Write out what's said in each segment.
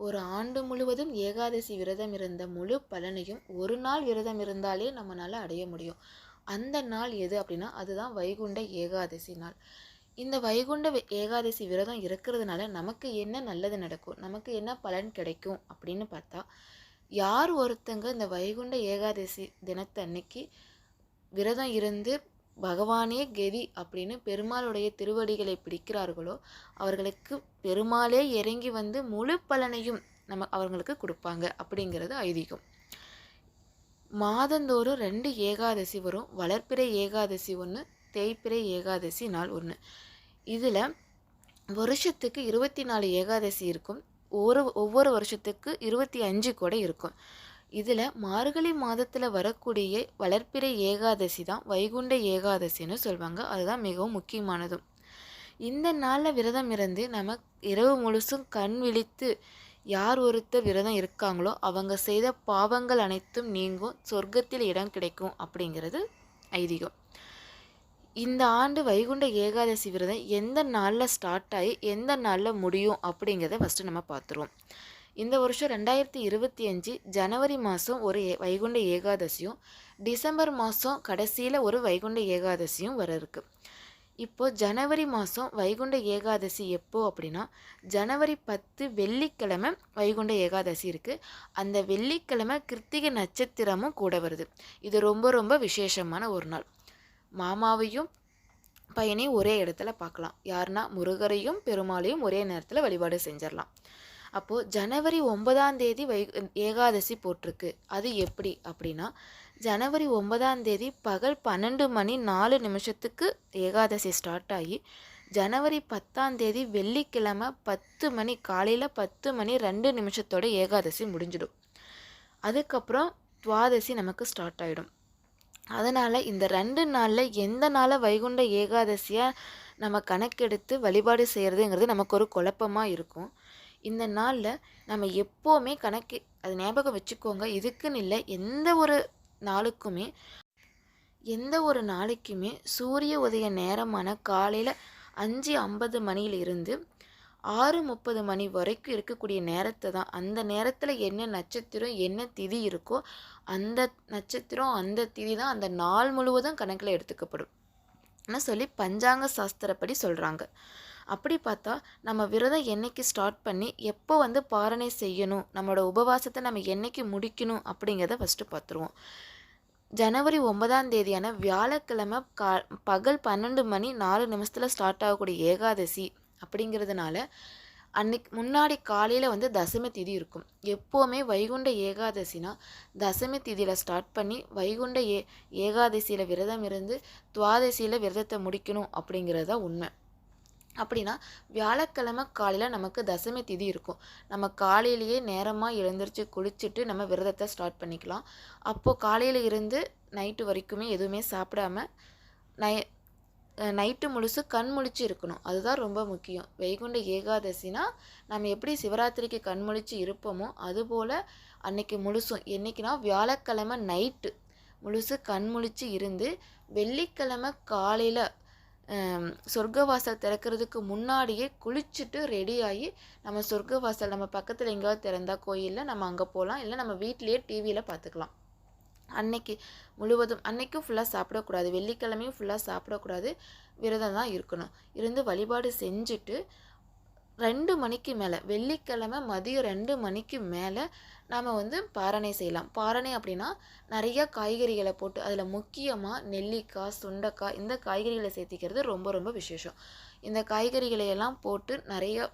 ஒரு ஆண்டு முழுவதும் ஏகாதசி விரதம் இருந்த முழு பலனையும் ஒரு நாள் விரதம் இருந்தாலே நம்மளால் அடைய முடியும். அந்த நாள் எது அப்படின்னா அதுதான் வைகுண்ட ஏகாதசி நாள். இந்த வைகுண்ட ஏகாதசி விரதம் இருக்கிறதுனால நமக்கு என்ன நல்லது நடக்கும் நமக்கு என்ன பலன் கிடைக்கும் அப்படின்னு பார்த்தா யார் ஒருத்தங்க இந்த வைகுண்ட ஏகாதசி தினத்தன்னைக்கு விரதம் இருந்து பகவானே கெதி அப்படின்னு பெருமாளுடைய திருவடிகளை பிடிக்கிறார்களோ அவர்களுக்கு பெருமாளே இறங்கி வந்து முழு பலனையும் நம்ம அவங்களுக்கு கொடுப்பாங்க அப்படிங்கிறது ஐதீகம். மாதந்தோறும் ரெண்டு ஏகாதசி வரும். வளர்ப்பிறை ஏகாதசி ஒன்று தேய்ப்பிறை ஏகாதசி நாள் ஒன்று இதில் வருஷத்துக்கு இருபத்தி நாலு ஏகாதசி இருக்கும். ஒரு ஒவ்வொரு வருஷத்துக்கு இருபத்தி அஞ்சு கூட இருக்கும். இதில் மார்கழி மாதத்தில் வரக்கூடிய வளர்ப்பிறை ஏகாதசி தான் வைகுண்ட ஏகாதசின்னு சொல்லுவாங்க அதுதான் மிகவும் முக்கியமானதும் இந்த நாளில் விரதம் இருந்து நம்ம இரவு முழுசும் கண் விழித்து யார் ஒருத்தர் விரதம் இருக்காங்களோ அவங்க செய்த பாவங்கள் அனைத்தும் நீங்கும். சொர்க்கத்தில் இடம் கிடைக்கும் அப்படிங்கிறது ஐதீகம். இந்த ஆண்டு வைகுண்ட ஏகாதசி விரதம் எந்த நாளில் ஸ்டார்ட் ஆகி எந்த நாளில் முடியும் அப்படிங்கிறத ஃபஸ்ட்டு நம்ம பார்த்துருவோம். இந்த வருஷம் ரெண்டாயிரத்தி இருபத்தி அஞ்சு ஜனவரி மாதம் ஒரு வைகுண்ட ஏகாதசியும் டிசம்பர் மாதம் கடைசியில் ஒரு வைகுண்ட ஏகாதசியும் வர இருக்கு. இப்போ ஜனவரி மாதம் வைகுண்ட ஏகாதசி எப்போ அப்படின்னா ஜனவரி பத்து வெள்ளிக்கிழமை வைகுண்ட ஏகாதசி இருக்குது அந்த வெள்ளிக்கிழமை கிருத்திகை நட்சத்திரமும் கூட வருது. இது ரொம்ப ரொம்ப விசேஷமான ஒரு நாள். மாமாவையும் பையனையும் ஒரே இடத்துல பார்க்கலாம். யாருன்னா முருகரையும் பெருமாளையும் ஒரே நேரத்தில் வழிபாடு செஞ்சிடலாம் அப்போது ஜனவரி ஒன்பதாம் தேதி வை ஏகாதசி போட்டிருக்கு. அது எப்படி அப்படின்னா ஜனவரி ஒன்பதாம் தேதி பகல் பன்னெண்டு மணி நாலு நிமிஷத்துக்கு ஏகாதசி ஸ்டார்ட் ஆகி ஜனவரி பத்தாம் தேதி வெள்ளிக்கிழமை பத்து மணி காலையில் பத்து மணி ரெண்டு நிமிஷத்தோட ஏகாதசி முடிஞ்சிடும். அதுக்கப்புறம் துவாதசி நமக்கு ஸ்டார்ட் ஆகிடும் அதனால் இந்த ரெண்டு நாளில் எந்த நாளை வைகுண்ட ஏகாதசியாக நம்ம கணக்கெடுத்து வழிபாடு செய்கிறதுங்கிறது நமக்கு ஒரு குழப்பமாக இருக்கும். இந்த நாளில் நம்ம எப்போவுமே கணக்கு அது ஞாபகம் வச்சுக்கோங்க இதுக்குன்னு இல்லை எந்த ஒரு நாளுக்குமே எந்த ஒரு நாளைக்குமே சூரிய உதய நேரமான காலையில் அஞ்சு ஐம்பது மணியிலிருந்து ஆறு முப்பது மணி வரைக்கும் இருக்கக்கூடிய நேரத்தை தான். அந்த நேரத்தில் என்ன நட்சத்திரம் என்ன திதி இருக்கோ அந்த நட்சத்திரம் அந்த திதி தான் அந்த நாள் முழுவதும் கணக்கில் எடுத்துக்கப்படும். ஆனால் சொல்லி பஞ்சாங்க சாஸ்திரப்படி சொல்கிறாங்க அப்படி பார்த்தா நம்ம விரதம் என்னைக்கு ஸ்டார்ட் பண்ணி எப்போ வந்து பாரணை செய்யணும் நம்மளோட உபவாசத்தை நம்ம என்னைக்கு முடிக்கணும் அப்படிங்கிறத ஃபஸ்ட்டு பார்த்துருவோம். ஜனவரி ஒன்பதாம் தேதியான வியாழக்கிழமை கா பகல் பன்னெண்டு மணி நாலு நிமிஷத்தில் ஸ்டார்ட் ஆகக்கூடிய ஏகாதசி அப்படிங்கிறதுனால அன்னைக்கு முன்னாடி காலையில் வந்து தசமி திதி இருக்கும். எப்போவுமே வைகுண்ட ஏகாதசினா தசமி திதியில் ஸ்டார்ட் பண்ணி வைகுண்ட ஏ ஏகாதசியில் விரதம் இருந்து துவாதசியில் விரதத்தை முடிக்கணும் அப்படிங்கிறது தான் உண்மை. அப்படின்னா வியாழக்கிழமை காலையில் நமக்கு தசமி திதி இருக்கும். நம்ம காலையிலேயே நேரமாக எழுந்திரிச்சு குளிச்சுட்டு நம்ம விரதத்தை ஸ்டார்ட் பண்ணிக்கலாம். அப்போது காலையில் இருந்து நைட்டு வரைக்குமே எதுவுமே சாப்பிடாம நை நைட்டு முழுசு கண் முழிச்சு இருக்கணும். அதுதான் ரொம்ப முக்கியம். வைகுண்ட ஏகாதசினா நம்ம எப்படி சிவராத்திரிக்கு கண் முழிச்சு இருப்போமோ அதுபோல் அன்னைக்கு முழுசும் என்றைக்குனா வியாழக்கிழமை நைட்டு முழுசு கண் முழிச்சு இருந்து வெள்ளிக்கிழமை காலையில் சொர்க்கவாசல் திறக்கிறதுக்கு முன்னாடியே குளிச்சுட்டு ரெடியாகி நம்ம சொர்க்கவாசல் நம்ம பக்கத்தில் எங்கேயாவது திறந்தா கோயிலில் நம்ம அங்கே போகலாம் இல்லை நம்ம வீட்லேயே டிவியில் பார்த்துக்கலாம் அன்னைக்கு முழுவதும் அன்னைக்கும் ஃபுல்லாக சாப்பிடக்கூடாது. வெள்ளிக்கிழமையும் ஃபுல்லாக சாப்பிடக்கூடாது. விரதம் தான் இருக்கணும். இருந்து வழிபாடு செஞ்சுட்டு ரெண்டு மணிக்கு மேலே வெள்ளிக்கிழமை மதியம் ரெண்டு மணிக்கு மேலே நாம் வந்து பாரணை செய்யலாம். பாரணை அப்படின்னா நிறைய காய்கறிகளை போட்டு அதில் முக்கியமாக நெல்லிக்காய் சுண்டைக்காய் இந்த காய்கறிகளை சேர்த்திக்கிறது ரொம்ப ரொம்ப விசேஷம். இந்த காய்கறிகளை எல்லாம் போட்டு நிறைய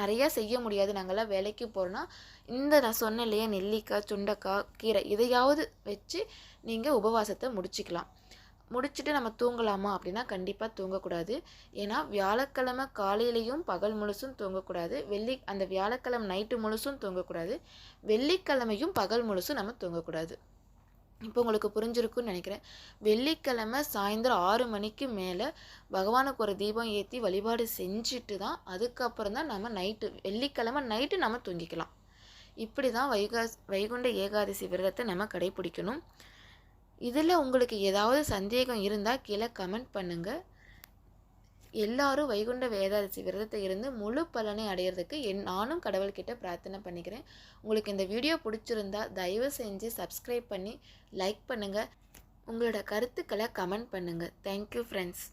நிறையா செய்ய முடியாது. நாங்கள்லாம் வேலைக்கு போகிறோன்னா இந்த நான் சொன்ன இல்லையா நெல்லிக்காய் சுண்டைக்காய் கீரை இதையாவது வச்சு நீங்கள் உபவாசத்தை முடிச்சுக்கலாம். முடிச்சுட்டு நம்ம தூங்கலாமா? அப்படின்னா கண்டிப்பாக தூங்கக்கூடாது. ஏன்னா வியாழக்கிழமை காலையிலையும் பகல் முழுசும் தூங்கக்கூடாது. வெள்ளி அந்த வியாழக்கிழமை நைட்டு முழுசும் தூங்கக்கூடாது. வெள்ளிக்கிழமையும் பகல் முழுசும் நம்ம தூங்கக்கூடாது. இப்போ உங்களுக்கு புரிஞ்சிருக்குன்னு நினைக்கிறேன். வெள்ளிக்கிழமை சாயந்தரம் ஆறு மணிக்கு மேலே பகவானுக்கு ஒரு தீபம் ஏற்றி வழிபாடு செஞ்சுட்டு தான் அதுக்கப்புறம் தான் நம்ம நைட்டு வெள்ளிக்கிழமை நைட்டு நம்ம தூங்கிக்கலாம். இப்படி தான் வைகா வைகுண்ட ஏகாதசி விரதத்தை நம்ம கடைபிடிக்கணும். இதில் உங்களுக்கு ஏதாவது சந்தேகம் இருந்தால் கீழே கமெண்ட் பண்ணுங்கள் எல்லாரும் வைகுண்ட வேதாதசி விரதத்தை இருந்து முழு பலனை அடையிறதுக்கு என் நானும் கடவுள்கிட்ட பிரார்த்தனை பண்ணிக்கிறேன். உங்களுக்கு இந்த வீடியோ பிடிச்சிருந்தா தயவு செஞ்சு சப்ஸ்கிரைப் பண்ணி லைக் பண்ணுங்கள் உங்களோட கருத்துக்களை கமெண்ட் பண்ணுங்கள் தேங்க்யூ ஃப்ரெண்ட்ஸ்